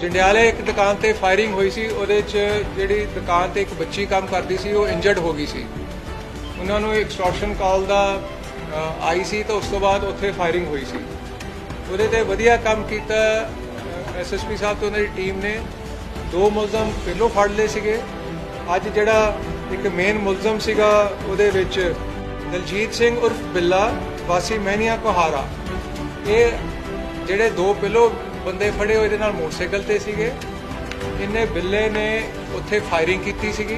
ਜੰਡਿਆਲੇ ਇੱਕ ਦੁਕਾਨ ਤੇ ਫਾਇਰਿੰਗ ਹੋਈ ਸੀ, ਉਹਦੇ 'ਚ ਜਿਹੜੀ ਦੁਕਾਨ ਤੇ ਇੱਕ ਬੱਚੀ ਕੰਮ ਕਰਦੀ ਸੀ, ਉਹ ਇੰਜਰਡ ਹੋ ਗਈ ਸੀ। ਉਹਨਾਂ ਨੂੰ ਐਕਸਟੋਰਸ਼ਨ ਕਾਲ ਦਾ ਆਈ ਸੀ ਤਾਂ ਉਸ ਤੋਂ ਬਾਅਦ ਉੱਥੇ ਫਾਇਰਿੰਗ ਹੋਈ ਸੀ। ਉਹਦੇ ਤੇ ਵਧੀਆ ਕੰਮ ਕੀਤਾ ਐਸਐਸਪੀ ਸਾਹਿਬ ਤੇ ਉਹਨਾਂ ਦੀ ਟੀਮ ਨੇ। ਦੋ ਮੁਲਜ਼ਮ ਪਹਿਲੋਂ ਫੜ ਲਏ ਸੀਗੇ। ਅੱਜ ਜਿਹੜਾ ਇੱਕ ਮੇਨ ਮੁਲਜ਼ਮ ਸੀਗਾ, ਉਹਦੇ ਵਿੱਚ ਦਲਜੀਤ ਸਿੰਘ ਉਰਫ ਬਿੱਲਾ, ਵਾਸੀ ਮਹਿਨੀਆ ਕੋਹਾਰਾ। ਇਹ ਜਿਹੜੇ ਦੋ ਪਹਿਲੋਂ ਬੰਦੇ ਫੜੇ ਹੋਏ ਇਹਦੇ ਨਾਲ ਮੋਟਰਸਾਈਕਲ ਤੇ ਸੀਗੇ। ਇਹਨੇ ਬਿੱਲੇ ਨੇ ਉੱਥੇ ਫਾਇਰਿੰਗ ਕੀਤੀ ਸੀਗੀ।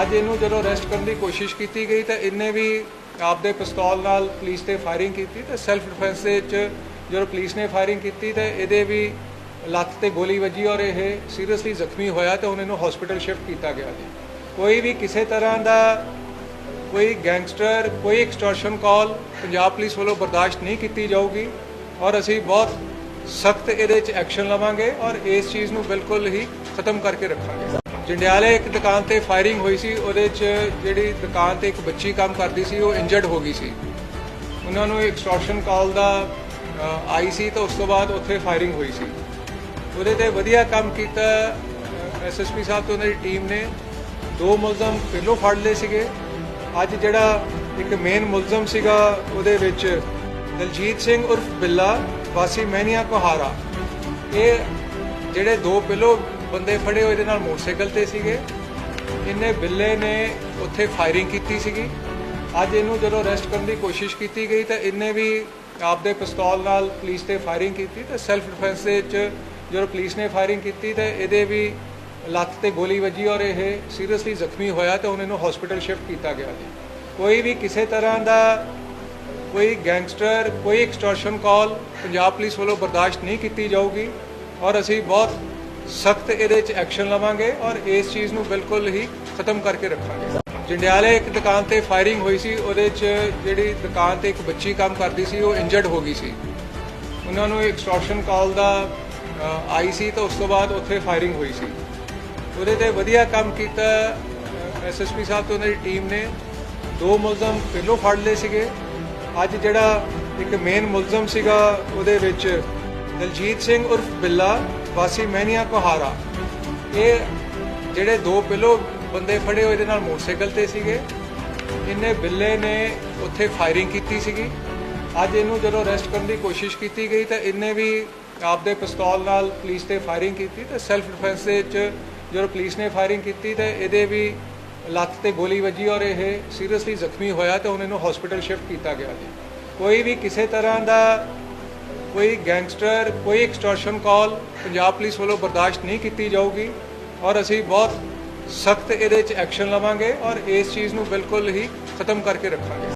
ਅੱਜ ਇਹਨੂੰ ਜਦੋਂ ਅਰੈਸਟ ਕਰਨ ਦੀ ਕੋਸ਼ਿਸ਼ ਕੀਤੀ ਗਈ ਤਾਂ ਇਹਨੇ ਵੀ ਆਪਦੇ ਪਿਸਤੌਲ ਨਾਲ ਪੁਲਿਸ ਤੇ ਫਾਇਰਿੰਗ ਕੀਤੀ ਤੇ ਸੈਲਫ ਡਿਫੈਂਸ ਦੇ ਵਿੱਚ ਜਦੋਂ ਪੁਲਿਸ ਨੇ ਫਾਇਰਿੰਗ ਕੀਤੀ ਤਾਂ ਇਹਦੇ ਵੀ ਲੱਤ ਤੇ ਗੋਲੀ ਵੱਜੀ ਔਰ ਇਹ ਸੀਰੀਅਸਲੀ ਜ਼ਖਮੀ ਹੋਇਆ ਤੇ ਹੁਣ ਇਹਨੂੰ ਹਸਪੀਟਲ ਸ਼ਿਫਟ ਕੀਤਾ ਗਿਆ ਜੀ। ਕੋਈ ਵੀ ਕਿਸੇ ਤਰ੍ਹਾਂ ਦਾ ਕੋਈ ਗੈਂਗਸਟਰ ਕੋਈ ਐਕਸਟੋਰਸ਼ਨ ਕਾਲ ਪੰਜਾਬ ਪੁਲਿਸ ਵੱਲੋਂ ਬਰਦਾਸ਼ਤ ਨਹੀਂ ਕੀਤੀ ਜਾਊਗੀ। ਔਰ ਅਸੀਂ ਬਹੁਤ ਸਖਤ ਇਹਦੇ 'ਚ ਐਕਸ਼ਨ ਲਵਾਂਗੇ ਔਰ ਇਸ ਚੀਜ਼ ਨੂੰ ਬਿਲਕੁਲ ਹੀ ਖਤਮ ਕਰਕੇ ਰੱਖਾਂਗੇ। ਜੰਡਿਆਲੇ ਇੱਕ ਦੁਕਾਨ ਤੇ ਫਾਇਰਿੰਗ ਹੋਈ ਸੀ, ਉਹਦੇ 'ਚ ਜਿਹੜੀ ਦੁਕਾਨ ਤੇ ਇੱਕ ਬੱਚੀ ਕੰਮ ਕਰਦੀ ਸੀ, ਉਹ ਇੰਜਰਡ ਹੋ ਗਈ ਸੀ। ਉਹਨਾਂ ਨੂੰ ਐਕਸਟੋਰਸ਼ਨ ਕਾਲ ਦਾ ਆਈ ਸੀ ਤਾਂ ਉਸ ਤੋਂ ਬਾਅਦ ਉੱਥੇ ਫਾਇਰਿੰਗ ਹੋਈ ਸੀ। ਉਹਦੇ ਤੇ ਵਧੀਆ ਕੰਮ ਕੀਤਾ ਐਸਐਸਪੀ ਸਾਹਿਬ ਤੇ ਉਹਨਾਂ ਦੀ ਟੀਮ ਨੇ। ਦੋ ਮੁਲਜ਼ਮ ਪਹਿਲੋਂ ਫੜ ਲਏ ਸੀਗੇ। ਅੱਜ ਜਿਹੜਾ ਇੱਕ ਮੇਨ ਮੁਲਜ਼ਮ ਸੀਗਾ, ਉਹਦੇ ਵਿੱਚ ਦਲਜੀਤ ਸਿੰਘ ਉਰਫ ਬਿੱਲਾ ਵਾਸੀ ਮਹਿਨੀਆ ਕੋਹਾਰਾ। ਇਹ ਜਿਹੜੇ ਦੋ ਪਹਿਲੋਂ ਬੰਦੇ ਫੜੇ ਹੋਏ ਇਹਦੇ ਨਾਲ ਮੋਟਰਸਾਈਕਲ ਤੇ ਸੀਗੇ। ਇਹਨੇ ਬਿੱਲੇ ਨੇ ਉੱਥੇ ਫਾਇਰਿੰਗ ਕੀਤੀ ਸੀਗੀ। ਅੱਜ ਇਹਨੂੰ ਜਦੋਂ ਅਰੈਸਟ ਕਰਨ ਦੀ ਕੋਸ਼ਿਸ਼ ਕੀਤੀ ਗਈ ਤਾਂ ਇਹਨੇ ਵੀ ਆਪਦੇ ਪਿਸਤੌਲ ਨਾਲ ਪੁਲਿਸ ਤੇ ਫਾਇਰਿੰਗ ਕੀਤੀ ਤੇ ਸੈਲਫ ਡਿਫੈਂਸ ਦੇ ਵਿੱਚ ਜਦੋਂ ਪੁਲਿਸ ਨੇ ਫਾਇਰਿੰਗ ਕੀਤੀ ਤਾਂ ਇਹਦੇ ਵੀ ਲੱਤ ਤੇ ਗੋਲੀ ਵੱਜੀ ਔਰ ਇਹ ਸੀਰੀਅਸਲੀ ਜ਼ਖਮੀ ਹੋਇਆ ਤੇ ਉਹਨੇ ਨੂੰ ਹਸਪੀਟਲ ਸ਼ਿਫਟ ਕੀਤਾ ਗਿਆ ਜੀ। ਕੋਈ ਵੀ ਕਿਸੇ ਤਰ੍ਹਾਂ ਦਾ ਕੋਈ ਗੈਂਗਸਟਰ, ਕੋਈ ਐਕਸਟੋਰਸ਼ਨ ਕਾਲ ਪੰਜਾਬ ਪੁਲਿਸ ਵੱਲੋਂ ਬਰਦਾਸ਼ਤ ਨਹੀਂ ਕੀਤੀ ਜਾਊਗੀ ਔਰ ਅਸੀਂ ਬਹੁਤ ਸਖਤ ਇਹਦੇ 'ਚ ਐਕਸ਼ਨ ਲਵਾਂਗੇ ਔਰ ਇਸ ਚੀਜ਼ ਨੂੰ ਬਿਲਕੁਲ ਹੀ ਖਤਮ ਕਰਕੇ ਰੱਖਾਂਗੇ। ਜੰਡਿਆਲੇ ਇੱਕ ਦੁਕਾਨ ਤੇ ਫਾਇਰਿੰਗ ਹੋਈ ਸੀ, ਉਹਦੇ 'ਚ ਜਿਹੜੀ ਦੁਕਾਨ ਤੇ ਇੱਕ ਬੱਚੀ ਕੰਮ ਕਰਦੀ ਸੀ, ਉਹ ਇੰਜਰਡ ਹੋ ਗਈ ਸੀ। ਉਹਨਾਂ ਨੂੰ ਐਕਸਟੋਰਸ਼ਨ ਕਾਲ ਦਾ ਆਈ ਸੀ ਤਾਂ ਉਸ ਤੋਂ ਬਾਅਦ ਉੱਥੇ ਫਾਇਰਿੰਗ ਹੋਈ ਸੀ। ਉਹਦੇ ਤੇ ਵਧੀਆ ਕੰਮ ਕੀਤਾ ਐਸਐਸਪੀ ਸਾਹਿਬ ਤੇ ਉਹਨਾਂ ਦੀ ਟੀਮ ਨੇ। ਦੋ ਮੁਲਜ਼ਮ ਪਹਿਲੋਂ ਫੜ ਲਏ ਸੀਗੇ। ਅੱਜ ਜਿਹੜਾ ਇੱਕ ਮੇਨ ਮੁਲਜ਼ਮ ਸੀਗਾ, ਉਹਦੇ ਵਿੱਚ ਦਲਜੀਤ ਸਿੰਘ ਉਰਫ ਬਿੱਲਾ, ਵਾਸੀ ਮਹਿਨੀਆ ਕੋਹਾਰਾ। ਇਹ ਜਿਹੜੇ ਦੋ ਪਹਿਲੋਂ ਬੰਦੇ ਫੜੇ ਹੋਏ, ਇਹਦੇ ਨਾਲ ਮੋਟਰਸਾਈਕਲ ਤੇ ਸੀਗੇ। ਇਹਨੇ ਬਿੱਲੇ ਨੇ ਉੱਥੇ ਫਾਇਰਿੰਗ ਕੀਤੀ ਸੀਗੀ। ਅੱਜ ਇਹਨੂੰ ਜਦੋਂ ਅਰੈਸਟ ਕਰਨ ਦੀ ਕੋਸ਼ਿਸ਼ ਕੀਤੀ ਗਈ, ਤਾਂ ਇਹਨੇ ਵੀ ਆਪਦੇ ਪਿਸਤੌਲ ਨਾਲ ਪੁਲਿਸ ਤੇ ਫਾਇਰਿੰਗ ਕੀਤੀ, ਤੇ ਸੈਲਫ ਡਿਫੈਂਸ ਦੇ ਵਿੱਚ ਜਦੋਂ ਪੁਲਿਸ ਨੇ ਫਾਇਰਿੰਗ ਕੀਤੀ, ਤਾਂ ਇਹਦੇ ਵੀ ਲੱਤ ਤੇ ਗੋਲੀ ਵੱਜੀ ਔਰ ਇਹ ਸੀਰੀਅਸਲੀ ਜ਼ਖਮੀ ਹੋਇਆ ਤੇ ਹੁਣ ਇਹਨੂੰ ਹਸਪੀਟਲ ਸ਼ਿਫਟ ਕੀਤਾ ਗਿਆ ਜੀ। ਕੋਈ ਵੀ ਕਿਸੇ ਤਰ੍ਹਾਂ ਦਾ ਕੋਈ ਗੈਂਗਸਟਰ ਕੋਈ ਐਕਸਟੋਰਸ਼ਨ ਕਾਲ ਪੰਜਾਬ ਪੁਲਿਸ ਵੱਲੋਂ ਬਰਦਾਸ਼ਤ ਨਹੀਂ ਕੀਤੀ ਜਾਊਗੀ ਔਰ ਅਸੀਂ ਬਹੁਤ ਸਖਤ ਇਹਦੇ 'ਚ ਐਕਸ਼ਨ ਲਵਾਂਗੇ ਔਰ ਇਸ ਚੀਜ਼ ਨੂੰ ਬਿਲਕੁਲ ਹੀ ਖਤਮ ਕਰਕੇ ਰੱਖਾਂਗੇ।